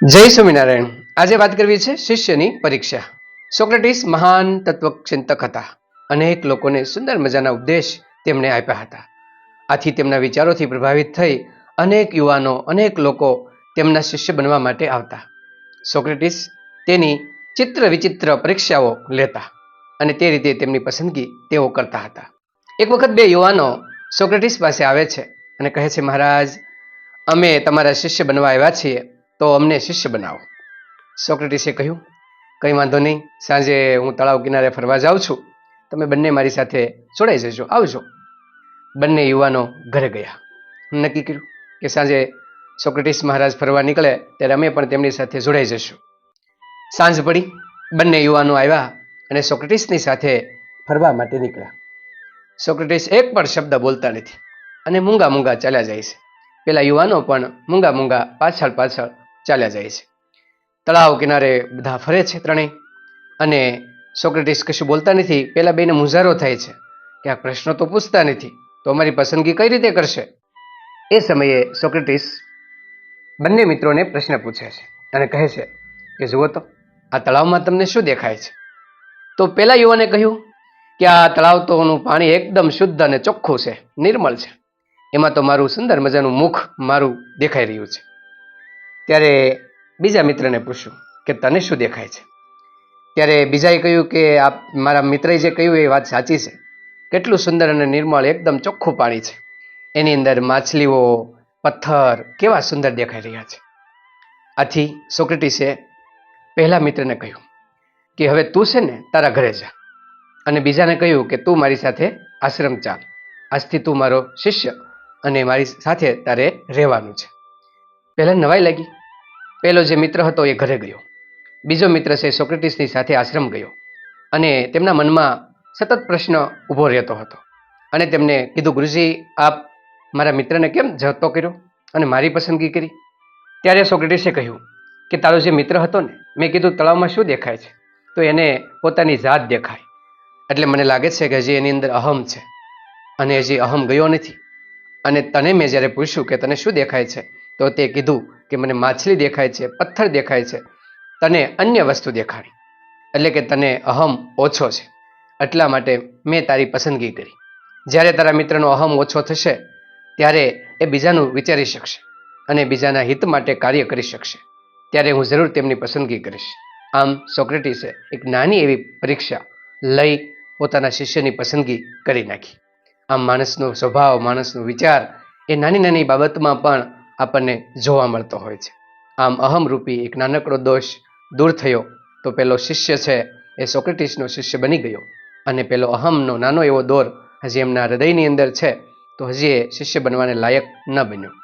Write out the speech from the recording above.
જય સ્વામિનારાયણ. આજે વાત કરવી છે શિષ્યની પરીક્ષા. સોક્રેટિસ મહાન તત્વચિંતક હતા. અનેક લોકોને સુંદર મજાના ઉપદેશ તેમણે આપ્યા હતા. આથી તેમના વિચારોથી પ્રભાવિત થઈ અનેક યુવાનો, અનેક લોકો તેમના શિષ્ય બનવા માટે આવતા. સોક્રેટિસ તેની ચિત્ર વિચિત્ર પરીક્ષાઓ લેતા અને તે રીતે તેમની પસંદગી તેઓ કરતા હતા. એક વખત બે યુવાનો સોક્રેટિસ પાસે આવે છે અને કહે છે, મહારાજ, અમે તમારા શિષ્ય બનવા આવ્યા છીએ. તો અમને શિષ્ય બનાવો. સોક્રેટિસે કહ્યું, કંઈ વાંધો નહીં, સાંજે હું તળાવ કિનારે ફરવા જાઉં છું. તમે બંને મારી સાથે જોડાઈ જજો, આવજો. બંને યુવાનો ઘરે ગયા. નક્કી કર્યું કે સાંજે સોક્રેટિસ મહારાજ ફરવા નીકળે ત્યારે અમે પણ તેમની સાથે જોડાઈ જશું સાંજ પડી, બંને યુવાનો આવ્યા અને સોક્રેટિસની સાથે ફરવા માટે નીકળ્યા. સોક્રેટિસ એક પણ શબ્દ બોલતા નથી અને મૂંગા મૂંગા ચાલ્યા જાય છે. પેલા યુવાનો પણ મૂંગા મૂંગા પાછળ પાછળ ચાલ્યા જાય છે. તળાવ કિનારે બધા ફરે છે ત્રણેય. અને સોક્રેટિસ કશું બોલતા નથી. પહેલાં બેને મુઝારો થાય છે. કે આ પ્રશ્નો તો પૂછતા નથી. તો અમારી પસંદગી કઈ રીતે કરશે? એ સમયે સોક્રેટિસ બંને મિત્રોને પ્રશ્ન પૂછે છે અને કહે છે કે, જુઓ તો, આ તળાવમાં તમને શું દેખાય છે? તો પેલા યુવાને કહ્યું કે, આ તળાવ તોનું પાણી એકદમ શુદ્ધ અને ચોખ્ખું છે, નિર્મળ છે. એમાં તો મારું સુંદર મજાનું મુખ મારું દેખાઈ રહ્યું છે. ત્યારે બીજા મિત્રને પૂછ્યું કે તને શું દેખાય છે? ત્યારે બીજાએ કહ્યું કે આ મારા મિત્રએ જે કહ્યું એ વાત સાચી છે. કેટલું સુંદર અને નિર્મળ, એકદમ ચોખ્ખું પાણી છે. એની અંદર માછલીઓ, પથ્થર કેવા સુંદર દેખાઈ રહ્યા છે. આથી સોક્રેટીસે પહેલા મિત્રને કહ્યું કે હવે તું છે ને તારા ઘરે જા. અને બીજાને કહ્યું કે તું મારી સાથે આશ્રમ ચાલ. આજથી તું મારો શિષ્ય અને મારી સાથે તારે રહેવાનું છે. પહેલા નવાઈ લાગી. પહેલો જે મિત્ર હતો એ ઘરે ગયો. બીજો મિત્ર છે સોક્રેટિસની સાથે આશ્રમ ગયો અને તેમના મનમાં સતત પ્રશ્ન ઊભો રહેતો હતો. અને તેમને કીધું, ગુરુજી, આપ મારા મિત્રને કેમ જતો કર્યો અને મારી પસંદગી કરી? ત્યારે સોક્રેટિસે કહ્યું કે, તારો જે મિત્ર હતો ને, મેં કીધું, તળાવમાં શું દેખાય છે? તો એને પોતાની જાત દેખાય. એટલે મને લાગે છે કે હજી એની અંદર અહમ છે. અને હજી અહમ ગયો નથી. અને તને મેં જ્યારે પૂછ્યું કે તને શું દેખાય છે તો તે કીધું કે મને માછલી દેખાય છે, પથ્થર દેખાય છે, તને અન્ય વસ્તુ દેખાડી. એટલે કે તને અહમ ઓછો છે. એટલા માટે મેં તારી પસંદગી કરી. જ્યારે તારા મિત્રનો અહમ ઓછો થશે, ત્યારે એ બીજાનું વિચારી શકશે અને બીજાના હિત માટે કાર્ય કરી શકશે. ત્યારે હું જરૂર તેમની પસંદગી કરીશ. આમ સોક્રેટિસે એક નાની એવી પરીક્ષા લઈ પોતાના શિષ્યની પસંદગી કરી નાખી. આમ માણસનો સ્વભાવ, માણસનો વિચાર એ નાની નાની બાબતમાં પણ આપણને જોવા મળતો હોય છે. આમ અહમરૂપી એક નાનકડો દોષ દૂર થયો તો પેલો શિષ્ય છે એ સોક્રેટિસનો શિષ્ય બની ગયો અને પેલો અહમનો નાનો એવો દોર હજી એમના હૃદયની અંદર છે તો હજી એ શિષ્ય બનવાને લાયક ન બન્યો.